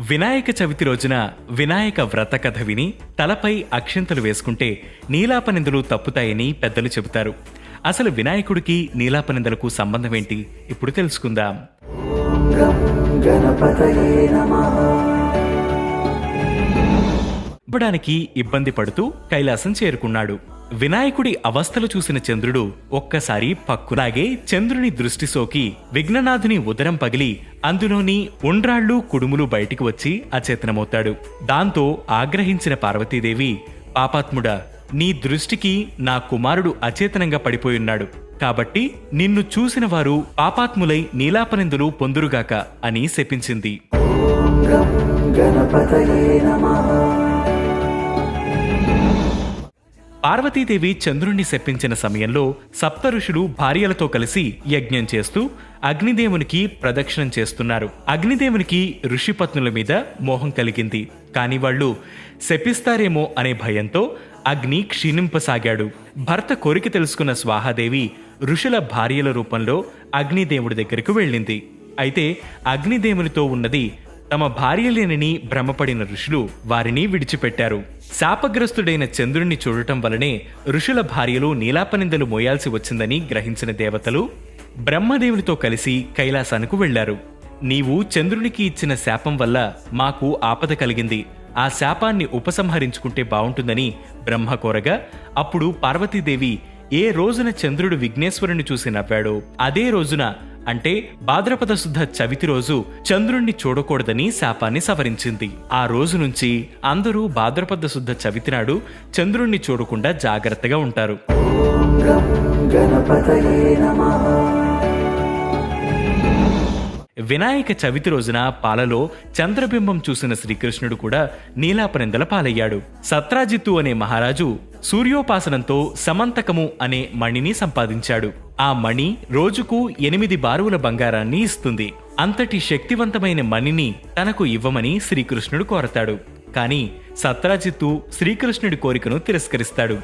వినాయక చవితి రోజున వినాయక వ్రత కథ విని తలపై అక్షంతలు వేసుకుంటే నీలాపనిందలు తప్పుతాయని పెద్దలు చెబుతారు. అసలు వినాయకుడికి నీలాపనిందలకు సంబంధం ఏంటి ఇప్పుడు తెలుసుకుందాం. ఇవ్వడానికి ఇబ్బంది పడుతూ కైలాసం చేరుకున్నాడు. వినాయకుడి అవస్థలు చూసిన చంద్రుడు ఒక్కసారి పక్కులాగే చంద్రుని దృష్టి సోకి విఘ్ననాథుని ఉదరం పగిలి అందులోని ఉండ్రాళ్ళు కుడుములు బయటికి వచ్చి అచేతనమవుతాడు. దాంతో ఆగ్రహించిన పార్వతీదేవి పాపాత్ముడా నీ దృష్టికి నా కుమారుడు అచేతనంగా పడిపోయున్నాడు కాబట్టి నిన్ను చూసిన వారు పాపాత్ములై నీలాపనిందులు పొందురుగాక అని శపించింది. పార్వతీదేవి చంద్రుణ్ణి శప్పించిన సమయంలో సప్త ఋషులు భార్యలతో కలిసి యజ్ఞం చేస్తూ అగ్నిదేవునికి ప్రదక్షిణం చేస్తున్నారు. అగ్నిదేవునికి ఋషిపత్నుల మీద మోహం కలిగింది. కాని వాళ్ళు శపిస్తారేమో అనే భయంతో అగ్ని క్షీణింపసాగాడు. భర్త కోరిక తెలుసుకున్న స్వాహాదేవి ఋషుల భార్యల రూపంలో అగ్నిదేవుడి దగ్గరకు వెళ్ళింది. అయితే అగ్నిదేవునితో ఉన్నది తమ భార్యలేనని భ్రమపడిన ఋషులు వారిని విడిచిపెట్టారు. శాపగ్రస్తుడైన చంద్రుణ్ణి చూడటం వలనే ఋషుల భార్యలు నీలాపనిందలు మోయాల్సి వచ్చిందని గ్రహించిన దేవతలు బ్రహ్మదేవునితో కలిసి కైలాసానికి వెళ్ళారు నీవు చంద్రునికి ఇచ్చిన శాపం వల్ల మాకు ఆపద కలిగింది. ఆ శాపాన్ని ఉపసంహరించుకుంటే బావుంటుందని బ్రహ్మ కోరగా అప్పుడు పార్వతీదేవి ఏ రోజున చంద్రుడు విఘ్నేశ్వరుని చూసి నవ్వాడో అదే రోజున అంటే భాద్రపద శుద్ధ చవితి రోజు చంద్రుణ్ణి చూడకూడదని శాపాన్ని సవరించింది. ఆ రోజు నుంచి అందరూ భాద్రపద శుద్ధ చవితి నాడు చంద్రుణ్ణి చూడకుండా జాగ్రత్తగా ఉంటారు. వినాయక చవితి రోజున పాలలో చంద్రబింబం చూసిన శ్రీకృష్ణుడు కూడా నీలాపనిందల పాలయ్యాడు. సత్రాజిత్తు అనే మహారాజు సూర్యోపాసనంతో సమంతకము అనే మణిని సంపాదించాడు. ఆ మణి రోజుకు ఎనిమిది బారువుల బంగారాన్ని ఇస్తుంది. అంతటి శక్తివంతమైన మణిని తనకు ఇవ్వమని శ్రీకృష్ణుడు కోరతాడు. కాని సత్రాజిత్తు శ్రీకృష్ణుడి కోరికను తిరస్కరిస్తాడు.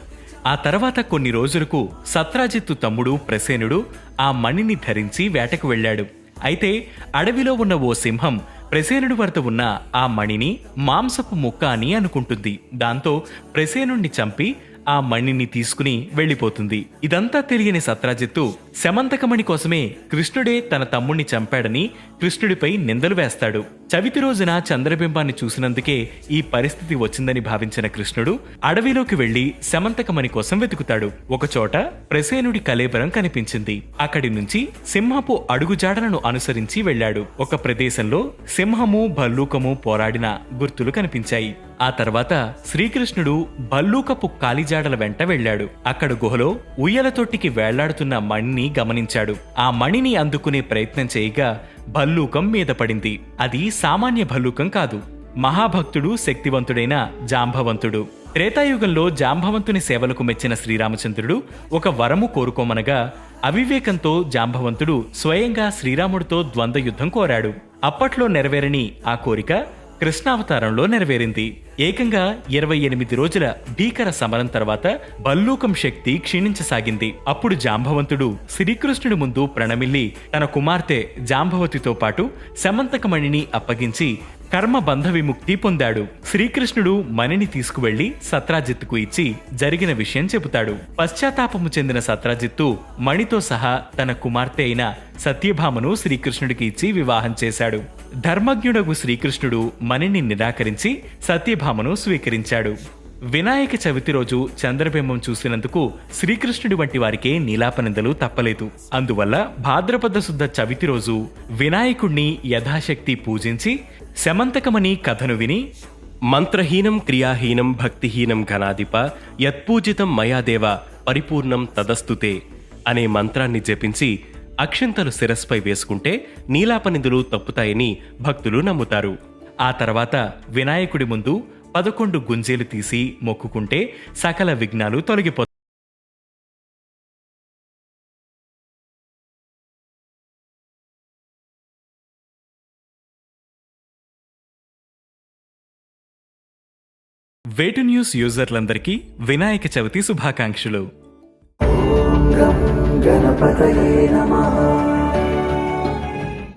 ఆ తర్వాత కొన్ని రోజులకు సత్రాజిత్తు తమ్ముడు ప్రసేనుడు ఆ మణిని ధరించి వేటకు వెళ్ళాడు. అయితే అడవిలో ఉన్న ఓ సింహం ప్రసేనుడి వద్ద ఉన్న ఆ మణిని మాంసపు ముక్క అని అనుకుంటుంది. దాంతో ప్రసేనుణ్ణి చంపి ఆ మణిని తీసుకుని వెళ్ళిపోతుంది. ఇదంతా తెలియని సత్రాజిత్తు శమంతకమణి కోసమే కృష్ణుడే తన తమ్ముణ్ణి చంపాడని కృష్ణుడిపై నిందలు వేస్తాడు. చవితి రోజున చంద్రబింబాన్ని చూసినందుకే ఈ పరిస్థితి వచ్చిందని భావించిన కృష్ణుడు అడవిలోకి వెళ్ళి శమంతకమణి కోసం వెతుకుతాడు. ఒకచోట ప్రసేనుడి కలేబరం కనిపించింది. అక్కడి నుంచి సింహపు అడుగుజాడలను అనుసరించి వెళ్ళాడు. ఒక ప్రదేశంలో సింహము భల్లూకము పోరాడిన గుర్తులు కనిపించాయి. ఆ తర్వాత శ్రీకృష్ణుడు భల్లూకపు కాలిజాడల వెంట వెళ్ళాడు. అక్కడ గుహలో ఉయ్యల తొట్టికి వేళ్ళాడుతున్న మణిని గమనించాడు. ఆ మణిని అందుకునే ప్రయత్నం చేయగా భల్లూకం మీద పడింది. అది సామాన్య భల్లూకం కాదు. మహాభక్తుడు శక్తివంతుడైన జాంబవంతుడు త్రేతాయుగంలో జాంబవంతుని సేవలకు మెచ్చిన శ్రీరామచంద్రుడు ఒక వరము కోరుకోమనగా అవివేకంతో జాంబవంతుడు స్వయంగా శ్రీరాముడితో ద్వంద్వ యుద్ధం కోరాడు. అప్పట్లో నెరవేరని ఆ కోరిక కృష్ణావతారంలో నెరవేరింది. ఏకంగా ఇరవై ఎనిమిది రోజుల భీకర సమరం తర్వాత బల్లూకం శక్తి క్షీణించసాగింది. అప్పుడు జాంబవంతుడు శ్రీకృష్ణుడి ముందు ప్రణమిల్లి తన కుమార్తె జాంబవతితో పాటు శమంతకమణిని అప్పగించి కర్మ బంధ విముక్తి పొందాడు. శ్రీకృష్ణుడు మణిని తీసుకువెళ్ళి సత్రాజిత్తుకు ఇచ్చి జరిగిన విషయం చెబుతాడు. పశ్చాత్తాపము చెందిన సత్రాజిత్తు మణితో సహా తన కుమార్తె అయిన సత్యభామను శ్రీకృష్ణుడికి ఇచ్చి వివాహం చేశాడు. ధర్మజ్ఞుడగు శ్రీకృష్ణుడు మణిని నిరాకరించి సత్యభామను స్వీకరించాడు. వినాయక చవితి రోజు చంద్రబింబం చూసినందుకు శ్రీకృష్ణుడి వంటి వారికే నీలాపనిందలు తప్పలేదు. అందువల్ల భాద్రపద శుద్ధ చవితి రోజు వినాయకుణ్ణి యథాశక్తి పూజించి శమంతకమని కథను విని మంత్రహీనం క్రియాహీనం భక్తిహీనం ఘనాధిప యత్పూజితం మయాదేవ పరిపూర్ణం తదస్తుతే అనే మంత్రాన్ని జపించి అక్షింతలు శిరస్పై వేసుకుంటే నీలాపనిధులు తప్పుతాయని భక్తులు నమ్ముతారు. ఆ తర్వాత వినాయకుడి ముందు పదకొండు గుంజేలు తీసి మొక్కుకుంటే సకల విఘ్నాలు తొలగిపోతాయి వేటు న్యూస్ యూజర్లందరికీ వినాయక చవితి శుభాకాంక్షలు. గణపతయే నమః